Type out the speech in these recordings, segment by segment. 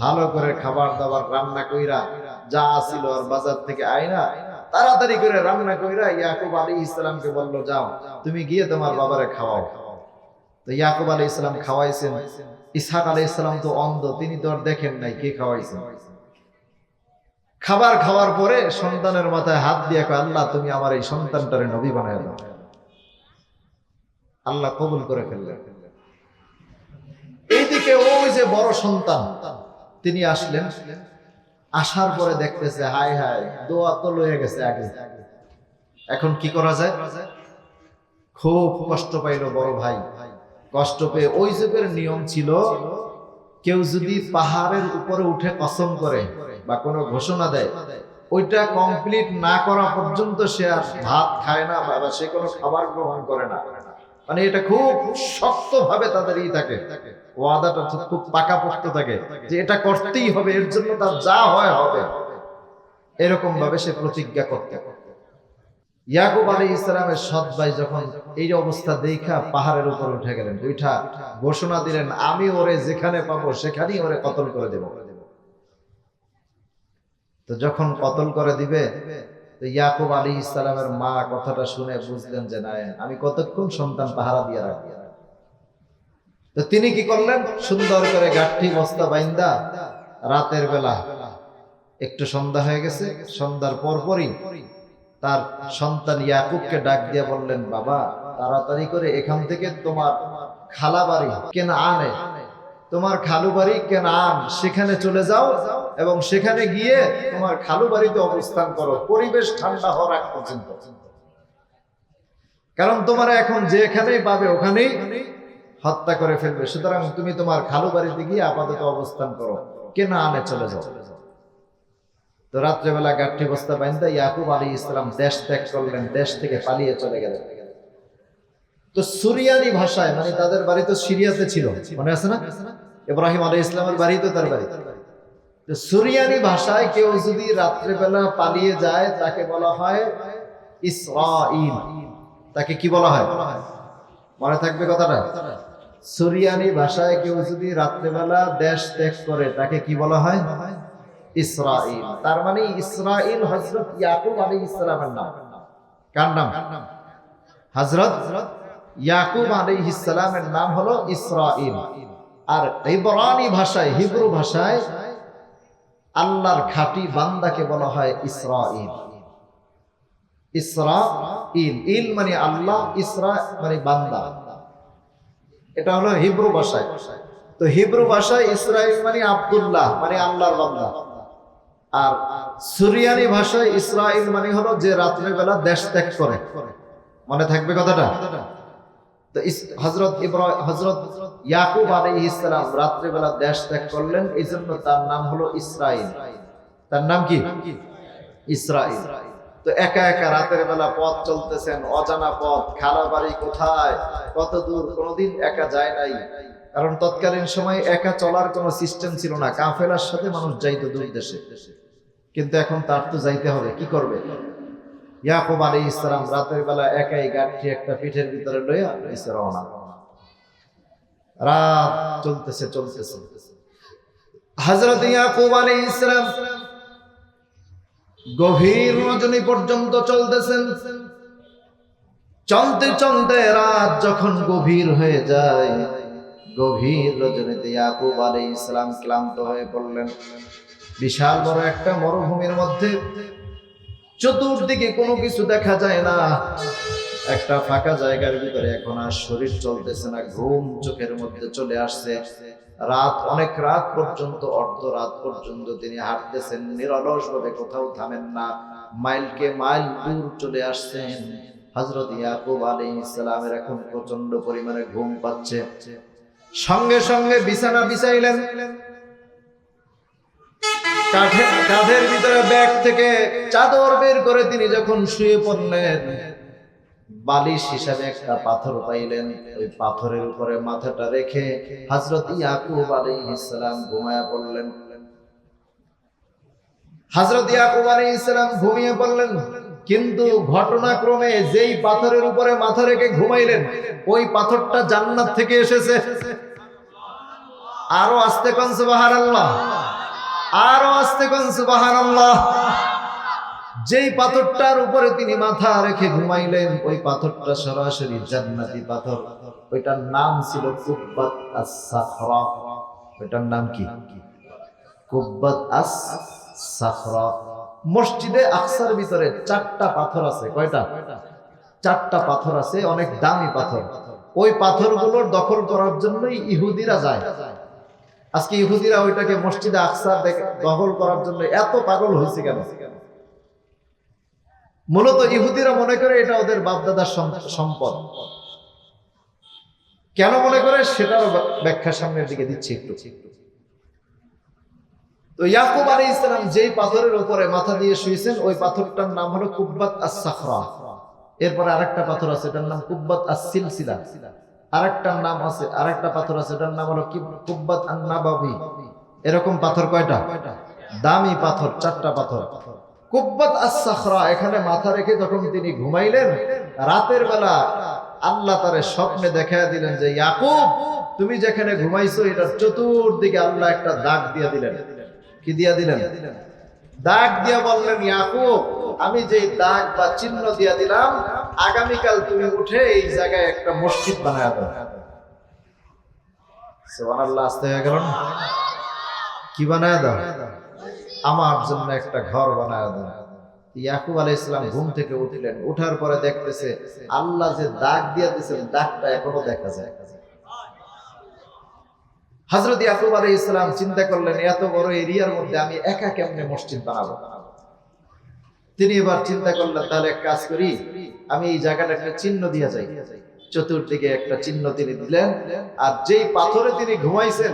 ভালো করে খাবার দাবার রান্না কইরা যা আসিল আর বাজার থেকে আইনা তাড়াতাড়ি করে রান্না কইরা ইয়াকুব আলী ইসলামকে বলল যাও তুমি গিয়ে তোমার বাবারে খাওয়াও। তো ইয়াকুব আলী ইসলাম খাওয়াইছেন। ইসহাক আলী ইসলাম তো অন্ধ তিনি তো আর দেখেন নাই কে খাওয়াইছেন খাবার খাওয়ার পরে সন্তানের মাথায় হাত দিয়ে কয়, আল্লাহ তুমি আমার এই সন্তানটারে নবী বানায় দাও। আল্লাহ কবুল করে ফেললেন। এইদিকে ওই যে বড় সন্তান তিনি আসলেন, আসার পরে দেখতেছে হায় হায় দোয়া তো লয়ে গেছে আগে। এখন কি করা যায়? খুব কষ্ট পাইল বড় ভাই। কষ্ট পেয়ে ওই যুগের নিয়ম ছিল, কেউ যদি পাহাড়ের উপরে উঠে কসম করে বা কোনো ঘোষণা দেয়, ওইটা কমপ্লিট না করা পর্যন্ত সে আর ভাত খায় না বা সে কোনো খাবার গ্রহণ করে না। মানে এটা খুব শক্ত ভাবে তাদের ই থাকে। ওয়াদাটা খুব- খুব পাকাপোক্ত থাকে। যে এটা করতেই হবে, এর জন্য তার যা হয় হবে। এরকম ভাবে সে প্রতিজ্ঞা করতে। ইয়াকুব আলী ইসলামের সৎ ভাই যখন এই অবস্থা দেখা পাহাড়ের উপর উঠে গেলেন উঠা ঘোষণা দিলেন, আমি ওরে যেখানে পাবো সেখানেই ওরে কতল করে দেব। তো যখন কতল করে দিবে ইয়াকুব আলী ইসলামের মা কথাটা শুনে বুঝলেন যে না আমি কতক্ষণ সন্তান পাহারা দিয়ে রাখব? তো তিনি কি করলেন? সুন্দর করে গাঠি বস্তা বাইন্দা, রাতের বেলা একটু সন্ধ্যা হয়ে গেছে, সন্ধ্যার পরপরই তার সন্তান ইয়াকুবকে ডাক দিয়ে বললেন, বাবা, তাড়াতাড়ি করে এখান থেকে তোমার খালা বাড়ি কেন আনে তোমার খালু বাড়ি কেন আন সেখানে চলে যাও যাও এবং সেখানে গিয়ে তোমার খালু বাড়িতে অবস্থান করো। পরিবেশ ঠান্ডা হওয়ার আগ পর্যন্ত। কারণ তোমার এখন যেখানেই পাবে ওখানেই হত্যা করে ফেলবে। সুতরাং তুমি তোমার খালু বাড়িতে গিয়ে আপাতত অবস্থান করো। কেনা আনে চলে যাও। তো রাত্রেবেলা গাঠি বস্তা বাইন্দা ইয়াকুব আলী ইসলাম দেশ ত্যাগ করলেন, দেশ থেকে পালিয়ে চলে গেলেন। তো সুরিয়ানি ভাষায় মানে তাদের বাড়ি তো সিরিয়াতে ছিল, মনে আছে না? ইব্রাহিম আলী ইসলামের বাড়ি তো তার বাড়ি। সুরিয়ানি ভাষায় কেউ যদি রাত্রেবেলা পালিয়ে যায়, তাকে বলা হয় ইসরাইল তাকে কি বলা হয়? মনে থাকবে কথাটা? সুরিয়ানি ভাষায় কেউ যদি রাত্রেবেলা দেশ ত্যাগ করে, তাকে কি বলা হয়? ইসরাইল তার মানে ইসরাইল হজরত ইয়াকুব আলী ইসলামের নাম। কার নাম? হজরত ইয়াকুব আলী ইসলামের নাম হলো ইসরাইল আর ইবরানি ভাষায়, হিব্রু ভাষায় আল্লাহর খাঁটি বান্দাকে বলা হয় ইসরাইল ইসরা ইল ইল মানে আল্লাহ, ইসরা মানে বান্দা। এটা হলো হিব্রু ভাষায়। তো হিব্রু ভাষায় ইসরাইল মানে আব্দুল্লাহ মানে আল্লাহর বান্দা। আর সুরিয়ানি ভাষায় ইসরাইল মানে হলো যে রাত্রের বেলা দেশ ত্যাগ করে। মনে থাকবে কথাটা? হজরত ইব্রাহিম হজরত ইয়াকুব আলাইহিস ইসলাম রাত্রেবেলা দেশ ত্যাগ করলেন, এই জন্য তার নাম হলো তার নাম কি? তো একা একা রাতের বেলা পথ চলতেছেন, অজানা পথ, খালা বাড়ি কোথায়? কত দূর, কোনোদিন একা যায় নাই। কারণ তৎকালীন সময় একা চলার কোনো সিস্টেম ছিল না। কাফেলার সাথে মানুষ যাইতো দূর দেশে। কিন্তু এখন তার তো যাইতে হবে, কি করবে? ইয়াকুব আলী ইসলাম রাতের বেলা একাই গাঠি একটা পিঠের ভিতরে লইয়া নিচে রওনা। রাত চলতেছে চলতেছে। হজরত ইয়াকুব আলী ইসলাম গভীর রজনী পর্যন্ত চলতেছেন। চলতে চলতে রাত যখন গভীর হয়ে যায়, গভীর রজনীতে ইয়াকুব আলী ইসলাম ক্লান্ত হয়ে পড়লেন। বিশাল বড় একটা মরুভূমির মধ্যে চতুর্দিকে কোনো কিছু দেখা যায় না। একটা ফাঁকা জায়গার ভিতরে এখন আর শরীর চলতেছে না, ঘুম চোখের মধ্যে চলে আসছে। রাত অনেক রাত পর্যন্ত, অর্ধ রাত পর্যন্ত তিনি হাঁটতেছেন নিরলস ভাবে কোথাও থামেন না। মাইলকে মাইল দূর চলে আসছেন হজরত ইয়াকুব আলী ইসলামের এখন প্রচণ্ড পরিমাণে ঘুম পাচ্ছে। সঙ্গে সঙ্গে বিছানা বিছাইলেন। কাঠে কাঁধের ভিতরে ব্যাগ থেকে চাদর বের করে তিনি যখন শুয়ে পড়লেন, বালিশ হিসাবে একটা পাথর পাইলেন। ওই পাথরের উপরে মাথাটা রেখে হজরত ইয়াকুব আলাইহিস সালাম ঘুমায়া পড়লেন। হজরত ইয়াকুব আলাইহিস সালাম ঘুমিয়ে পড়লেন, কিন্তু ঘটনাক্রমে যেই পাথরের উপরে মাথা রেখে ঘুমাইলেন, ওই পাথরটা জান্নাত থেকে এসেছে। আরও আস্তে কন সুবহানাল্লাহ। আরও আসতে কোন সুবহানাল্লাহ। যেই পাথরটার উপরে তিনি মাথা রেখে ঘুমাইলেন, ওই পাথরটা সরাসরি জান্নাতি পাথর। ওইটার নাম ছিল কুব্বাত আস-সাখরা। ওইটার নাম কি? কুব্বাত আস-সাখরা। মসজিদে আকসার ভিতরে চারটা পাথর আছে। কয়টা? চারটা পাথর আছে, অনেক দামি পাথর। ওই পাথরগুলোর দখল করার জন্যই ইহুদিরা যায়। আজকে ইহুদিরা ওইটাকে মসজিদে আকসার দখল করার জন্য এত পাগল হয়েছে কেন? মূলত ইহুদিরা মনে করে এটা ওদের বাপদাদার সম্পদ। কেন মনে করে? সেটারও ব্যাখ্যা সামনের দিকে দিচ্ছি একটু। তো ইয়াকুব আলী ইসলাম যেই পাথরের উপরে মাথা দিয়ে শুয়েছেন, ওই পাথরটার নাম হলো কুব্বাত আস সাখরা এরপরে আরেকটা পাথর আছে, এটার নাম কুব্বাত আস সিলসিলা আরেকটার নাম আছে, আরেকটা পাথর আছে এটার নাম হলো কিব- কুব্বাত আন এরকম পাথর কয়টা? দামি পাথর, চারটা পাথর। কুব্বাত আস সাখরা এখানে মাথা রেখে যখন তিনি ঘুমাইলেন, রাতের বেলা আল্লাহ তারে স্বপ্নে দেখায় দিলেন যে, ইয়াকুব, তুমি যেখানে ঘুমাইছো, এটার চতুর্দিকে আল্লাহ একটা দাগ দিয়ে দিলেন। কি দিয়া দিলেন? দাগ দিয়া বললেন, ইয়াকুব, আমি যে দাগ বা চিহ্ন দিয়া দিলাম আগামীকাল তুমি উঠে এই জায়গায় একটা মসজিদ বানায় হয়ে গেল কি বানায় আমার জন্য একটা ঘর বানায় ইয়াকুব আলাইহিস ইসলাম ঘুম থেকে উঠলেন, উঠার পরে দেখতেছে আল্লাহ যে দাগ দিয়া দিয়েছেন, দাগটা এখনও দেখা যায়। হজরত ইয়াকুব আলী ইসলাম চিন্তা করলেন, এত বড় এরিয়ার মধ্যে আমি একা কেমনে মসজিদ বানাবো? তিনি এবার চিন্তা করলেন, তাহলে এক কাজ করি, আমি এই জায়গাটা একটা চিহ্ন দিয়া যাই। চতুর্দিকে একটা চিহ্ন তিনি দিলেন, আর যেই পাথরে তিনি ঘুমাইছেন,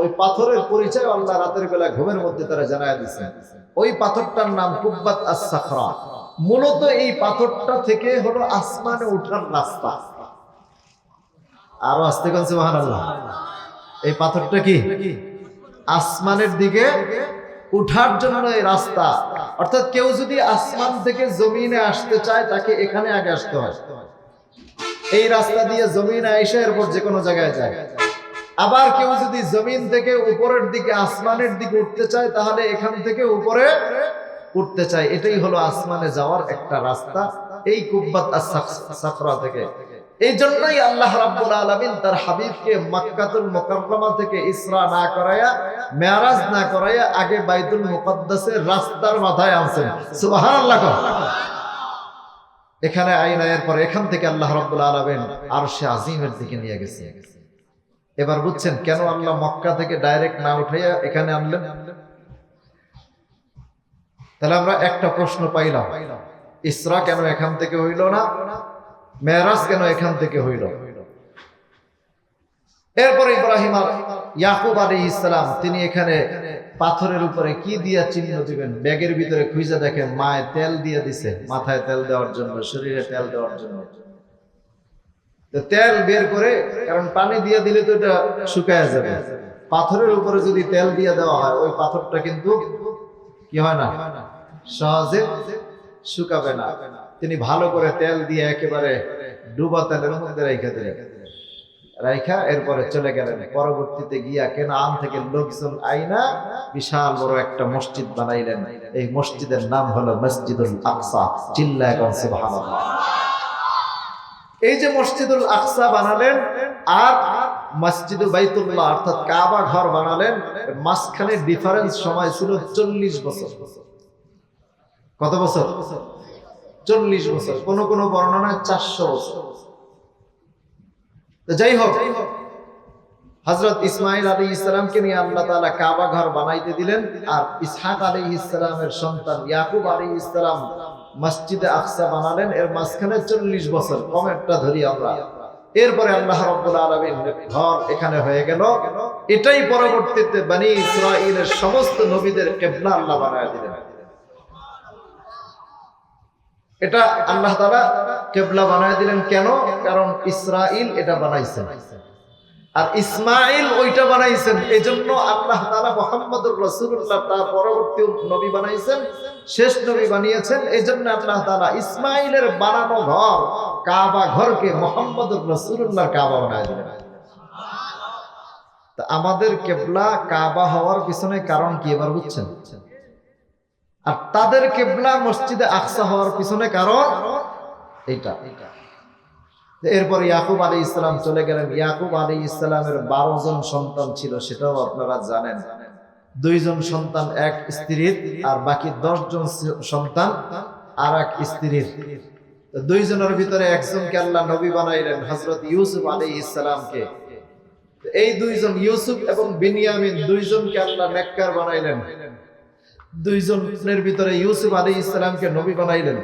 ওই পাথরের পরিচয় আল্লাহ রাতের বেলা ঘুমের মধ্যে তারা জানায় দিচ্ছেন ওই পাথরটার নাম কুব্বাত আস-সাখরা। মূলত এই পাথরটা থেকে হলো আসমানে ওঠার রাস্তা। আরও আসতে কোন সুবহানাল্লাহ। এই পাথরটা কি? আসমানের দিকে উঠার জন্য এই রাস্তা। অর্থাৎ কেউ যদি আসমান থেকে জমিনে আসতে চায়, তাকে এখানে আগে আসতে হয়। এই রাস্তা দিয়ে জমিনে এসে এরপর যে কোনো জায়গায় যায়। আবার কেউ যদি জমিন থেকে উপরের দিকে, আসমানের দিকে উঠতে চায়, তাহলে এখান থেকে উপরে উঠতে চায়। এটাই হলো আসমানে যাওয়ার একটা রাস্তা। এই কুব্বাত সাকরা থেকে। এই জন্যই আল্লাহ রাব্বুল আলামিন তার হাবিবকে মক্কাতুল মুকাররমা থেকে ইসরা না করায়া মেরাজ না করায়া আগে বাইতুল মুকদ্দাসের রাস্তার মাথায় আনছেন। সুবহানাল্লাহ। এখানে আইন আয়ের পর এখান থেকে আল্লাহ রাব্বুল আলামিন আরশে আজিমের দিকে নিয়ে গেছে। এবার বুঝছেন কেন আল্লাহ মক্কা থেকে ডাইরেক্ট না উঠাইয়া এখানে আনলেন? তাহলে আমরা একটা প্রশ্ন পাইলাম, ইসরা কেন এখান থেকে হইল না? মেরাজ কেন এখান থেকে হইল? এরপরে ইব্রাহিম ইয়াকুব আলী ইসলাম তিনি এখানে পাথরের উপরে কি দিয়া চিহ্ন দিবেন? ব্যাগের ভিতরে খুঁজে দেখেন, মায়ে তেল দিয়ে দিছে, মাথায় তেল দেওয়ার জন্য, শরীরে তেল দেওয়ার জন্য। তেল বের করে, কারণ পানি দিয়ে দিলে তো এটা শুকায় যাবে। পাথরের উপরে যদি তেল দিয়ে দেওয়া হয়, ওই পাথরটা কিন্তু কি হয় না? সহজে শুকাবে না। তিনি ভালো করে তেল দিয়ে একেবারে ডুবা তেলের মধ্যে রেখে দিলেন রাইখা এরপরে চলে গেলেন। পরবর্তীতে গিয়া কেন আম থেকে লোকজন আইনা বিশাল বড় একটা মসজিদ বানাইলেন। এই মসজিদের নাম হলো মসজিদুল আকসা চিল্লা সুবহানাল্লাহ। এই যে মসজিদুল আকসা বানালেন আর মসজিদুল বাইতুল্লাহ, অর্থাৎ কাবা ঘর বানালেন মাঝখানে ডিফারেন্স সময় ছিল চল্লিশ বছর। কত বছর? চল্লিশ বছর, কোন কোন বর্ণনায় চারশো বছর। যাই হোক হজরত ইসমাইল আলী ইসলামকে নিয়ে আল্লাহ তাআলা কাবা ঘর বানাইতে দিলেন, আর ইসহাক আলী ইসলামের সন্তান ইয়াকুব আলী ইসলাম মসজিদে আকসা বানালেন। এর মাঝখানে চল্লিশ বছর, কম একটা ধরি আমরা। এরপরে আল্লাহ রব্বুল আলমিন ঘর এখানে হয়ে গেল। এটাই পরবর্তীতে বানি ইসরাইলের সমস্ত নবীদের কেবলা আল্লাহ বানায় দিলেন। এটা আল্লাহ তাআলা কেবলা বানায় দিলেন কেন? কারণ ইসরাইল এটা বানাইছেন। আর ইসমাইল ওইটা বানাইছেন এই জন্য আল্লাহ তাআলা মোহাম্মদুর রাসূলুল্লাহ তার পরবর্তী নবী বানাইছেন, শেষ নবী বানিয়েছেন এই জন্য আল্লাহ তাআলা ইসমাইলের বানানো ঘর, কাবা ঘরকে মোহাম্মদুর রাসূলুল্লাহর কাবা বানায় দিলেন। তা আমাদের কেবলা কাবা হওয়ার পিছনে কারণ কি এবার বুঝছেন? আর তাদের কেবলা মসজিদে আকসা হওয়ার পিছনে কারণ এইটা। এরপর ইয়াকুব আলী ইসলাম চলে গেলেন। ইয়াকুব আলী ইসলামের বারো জন সন্তান ছিল, সেটাও আপনারা জানেন। দুইজন সন্তান, এক স্ত্রীর আর বাকি জন সন্তান আর এক স্ত্রীর দুইজনের ভিতরে একজনকে আল্লাহ নবী বানাইলেন হজরত ইউসুফ আলী ইসলামকে এই দুইজন ইউসুফ এবং বিনিয়ামিন দুইজনকে আল্লাহ নেককার বানাইলেন। দুইজনের ভিতরে ইউসুফ আলী ইসলামকে নবী বানাইলেন।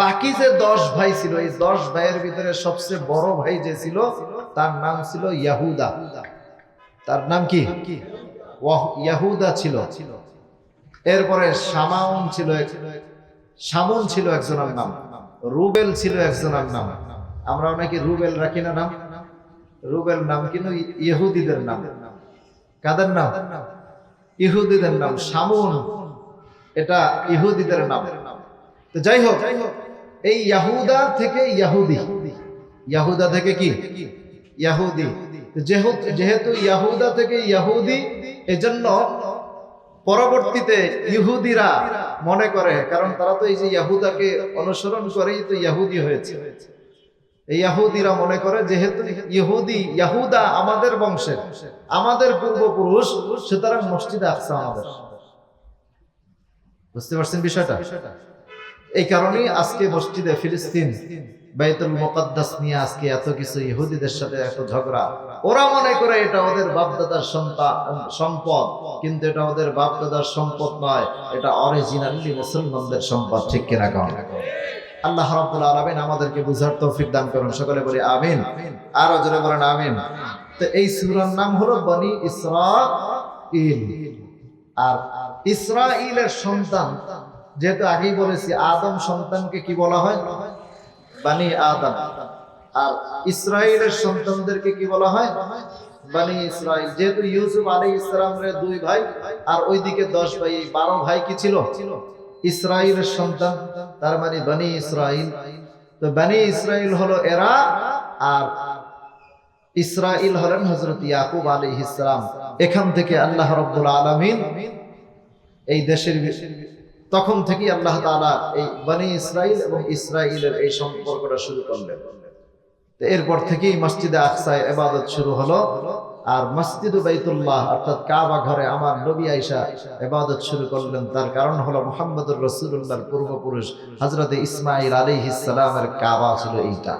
বাকি যে দশ ভাই ছিল, এই দশ ভাইয়ের ভিতরে সবচেয়ে বড় ভাই যে ছিল, তার নাম ছিল ইয়াহুদা। তার নাম কি? ইয়াহুদা ছিল। এরপরে সামাউন ছিল সামুন ছিল একজনের নাম, রুবেল ছিল একজনের নাম। আমরা অনেকে রুবেল রাখি না নাম? রুবেল নাম কিন্তু ইহুদিদের নাম। কাদের নাম? ইহুদিদের নাম সামুন। এটা ইহুদিদের নাম। তো যাই হোক, এই ইয়াহুদা থেকে ইয়াহুদি। ইয়াহুদা থেকে কি? ইয়াহুদি। যেহেতু ইয়াহুদা থেকে ইয়াহুদি, এজন্য পরবর্তীতে ইহুদিরা মনে করে, কারণ তারা তো এই যে ইয়াহুদাকে অনুসরণ করেই তো ইয়াহুদি হয়েছে। এই মনে করে যেহেতু ইহুদি, ইয়াহুদা আমাদের বংশের, আমাদের পূর্বপুরুষ, সুতরাং মসজিদে আসছে আমাদের। বুঝতে পারছেন বিষয়টা? এই কারণেই আজকে মসজিদে ফিলিস্তিন, বাইতুল মুকদ্দাস নিয়ে আজকে এত কিছু ইহুদিদের সাথে এত ঝগড়া। ওরা মনে করে এটা ওদের বাপদাদার সন্তান, সম্পদ, কিন্তু এটা ওদের বাপদাদার সম্পদ নয়, এটা অরিজিনালি মুসলমানদের সম্পদ, ঠিক কিনা কম আল্লাহ রাব্বুল আলামিন আমাদেরকে বুঝার তৌফিক দান করুন। সকলে বলি আমিন। আর জোরে বলেন আমিন। তো এই সূরার নাম হলো বনি ইসরাঈল। আর ইসরাঈলের সন্তান, যেহেতু আগেই বলেছি, আদম সন্তানকে কি বলা হয়? বানি আদম। আর ইসরায়েলের সন্তানদেরকে কি বলা হয়? বানি ইসরায়েল যেহেতু ইউসুফ আলী ইসলামের দুই ভাই, আর ওইদিকে দশ ভাই বারো ভাই কি ছিল? ইসরায়েলের সন্তান, তার মানে বানি ইসরায়েল তো বানি ইসরায়েল হলো এরা আর ইসরায়েল হলেন হজরত ইয়াকুব আলী ইসলাম এখান থেকে আল্লাহ রব্বুল আলমিন এই দেশের তখন থেকেই আল্লাহ তাআলা এই বানি ইসরাইল এবং ইসরাইলের এই সম্পর্কটা শুরু করলেন। এরপর থেকেই মসজিদে আকসায় এবাদত শুরু হলো। আর মসজিদ বাইতুল্লাহ, অর্থাৎ কাবা ঘরে আমার নবী আইসা এবাদত শুরু করলেন। তার কারণ হলো মোহাম্মদুর রসুল্লাহর পূর্বপুরুষ হজরত ইসমাইল আলী ইসালামের কাবা ছিল এইটা।